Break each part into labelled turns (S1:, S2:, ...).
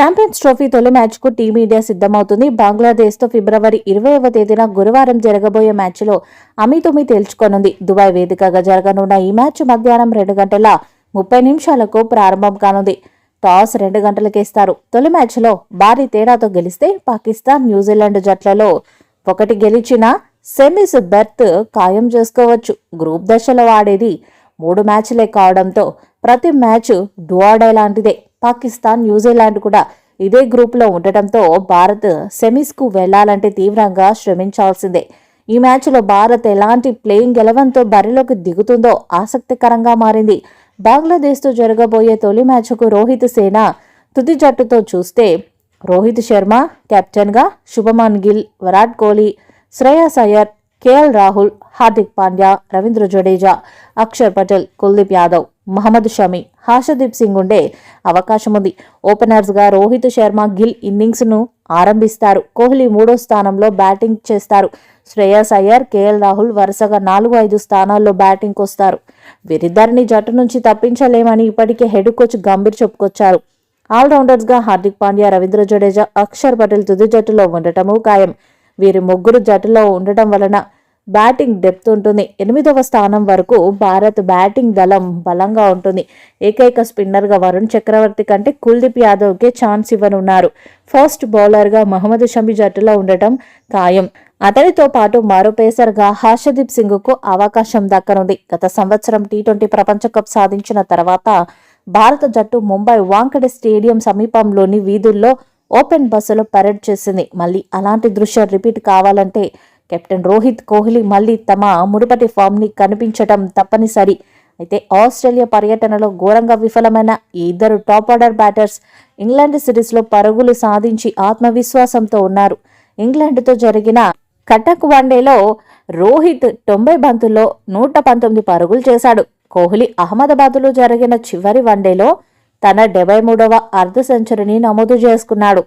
S1: Champions trophy తొలి మ్యాచ్కు team India సిద్ధమవుతుంది. బంగ్లాదేశ్తో ఫిబ్రవరి ఇరవైవ తేదీన గురువారం జరగబోయే మ్యాచ్లో అమితుమి తేల్చుకోనుంది. దుబాయ్ వేదికగా జరగనున్న ఈ మ్యాచ్ మధ్యాహ్నం రెండు గంటల ముప్పై నిమిషాలకు ప్రారంభం కానుంది. టాస్ రెండు గంటలకేస్తారు తొలి మ్యాచ్లో భారీ తేడాతో గెలిస్తే పాకిస్తాన్ న్యూజిలాండ్ జట్లలో ఒకటి గెలిచిన సెమీస్ బెర్త్ ఖాయం చేసుకోవచ్చు. గ్రూప్ దశలో ఆడేది మూడు మ్యాచ్లే కావడంతో ప్రతి మ్యాచ్ డువాడే లాంటిదే పాకిస్తాన్ న్యూజిలాండ్ కూడా ఇదే గ్రూప్లో ఉండటంతో భారత్ సెమీస్కు వెళ్ళాలంటే తీవ్రంగా శ్రమించాల్సిందే. ఈ మ్యాచ్లో భారత్ ఎలాంటి ప్లేయింగ్ గెలవంతో బరిలోకి దిగుతుందో ఆసక్తికరంగా మారింది. బంగ్లాదేశ్తో జరగబోయే తొలి మ్యాచ్కు రోహిత్ సేన తుది జట్టుతో చూస్తే రోహిత్ శర్మ కెప్టెన్గా శుభమన్ గిల్ విరాట్ కోహ్లీ శ్రేయస్ అయ్యర్ కేఎల్ రాహుల్ హార్దిక్ పాండ్యా రవీంద్ర జడేజా అక్షర్ పటేల్ కుల్దీప్ యాదవ్ మహమ్మద్ షమి హర్షదీప్ సింగ్ ఉండే అవకాశం ఉంది ఓపెనర్స్గా రోహిత్ శర్మ గిల్ ఇన్నింగ్స్ను ఆరంభిస్తారు. కోహ్లీ మూడో స్థానంలో బ్యాటింగ్ చేస్తారు. శ్రేయస్ అయ్యర్ కేఎల్ రాహుల్ వరుసగా నాలుగు ఐదు స్థానాల్లో బ్యాటింగ్కి వస్తారు వీరిద్దరిని జట్టు నుంచి తప్పించలేమని ఇప్పటికే హెడ్ కోచ్ గంభీర్ చెప్పుకొచ్చారు. ఆల్రౌండర్స్గా హార్దిక్ పాండ్యా రవీంద్ర జడేజా అక్షర్ పటేల్ తుది జట్టులో ఉండటము ఖాయం. వీరి ముగ్గురు జట్టులో ఉండటం వలన బ్యాటింగ్ డెప్త్ ఉంటుంది. ఎనిమిదవ స్థానం వరకు భారత్ బ్యాటింగ్ దళం బలంగా ఉంటుంది. ఏకైక స్పిన్నర్గా వరుణ్ చక్రవర్తి కంటే కుల్దీప్ యాదవ్కే ఛాన్స్ ఇవ్వనున్నారు. ఫస్ట్ బౌలర్గా మహమ్మద్ షమి జట్టులో ఉండటం ఖాయం. అతనితో పాటు మరో పేసర్గా హర్షదీప్ సింగ్కు అవకాశం దక్కనుంది. గత సంవత్సరం టీ ట్వంటీ ప్రపంచ కప్ సాధించిన తర్వాత భారత జట్టు ముంబై వాంకడే స్టేడియం సమీపంలోని వీధుల్లో ఓపెన్ బస్సులో పరేడ్ చేసింది. మళ్ళీ అలాంటి దృశ్యం రిపీట్ కావాలంటే కెప్టెన్ రోహిత్ కోహ్లీ మళ్ళీ తమ మునుపటి ఫామ్ని కనిపించటం తప్పనిసరి. అయితే ఆస్ట్రేలియా పర్యటనలో ఘోరంగా విఫలమైన ఈ ఇద్దరు టాప్ ఆర్డర్ బ్యాటర్స్ ఇంగ్లాండ్ సిరీస్లో పరుగులు సాధించి ఆత్మవిశ్వాసంతో ఉన్నారు. ఇంగ్లాండ్తో జరిగిన కటక్ వన్డేలో రోహిత్ తొంభై బంతుల్లో నూట పంతొమ్మిది పరుగులు చేశాడు. కోహ్లీ అహ్మదాబాద్లో జరిగిన చివరి వన్డేలో తన డెబ్బై మూడవ అర్ధ సెంచరీని నమోదు చేసుకున్నాడు.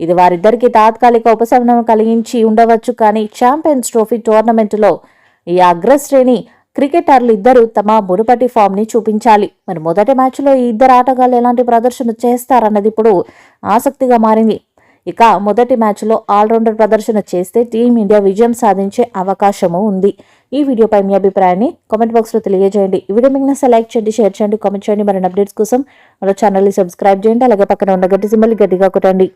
S1: ఇది వారిద్దరికీ తాత్కాలిక ఉపశమనం కలిగించి ఉండవచ్చు కానీ ఛాంపియన్స్ ట్రోఫీ టోర్నమెంటులో ఈ అగ్రశ్రేణి క్రికెటర్లు ఇద్దరు తమ మునుపటి ఫామ్ని చూపించాలి. మరి మొదటి మ్యాచ్లో ఈ ఇద్దరు ఆటగాళ్ళు ఎలాంటి ప్రదర్శన చేస్తారన్నది ఇప్పుడు ఆసక్తిగా మారింది. ఇక మొదటి మ్యాచ్లో ఆల్రౌండర్ ప్రదర్శన చేస్తే టీమిండియా విజయం సాధించే అవకాశము ఉంది. ఈ వీడియోపై మీ అభిప్రాయాన్ని కామెంట్ బాక్స్లో తెలియజేయండి. ఈ వీడియో మీకు నచ్చితే లైక్ చేయండి షేర్ చేయండి కామెంట్ చేయండి. మరిన్ని అప్డేట్స్ కోసం మన ఛానల్ని సబ్స్క్రైబ్ చేయండి. అలాగే పక్కన ఉన్న గట్టి సింబల్ గట్టిగా కొట్టండి.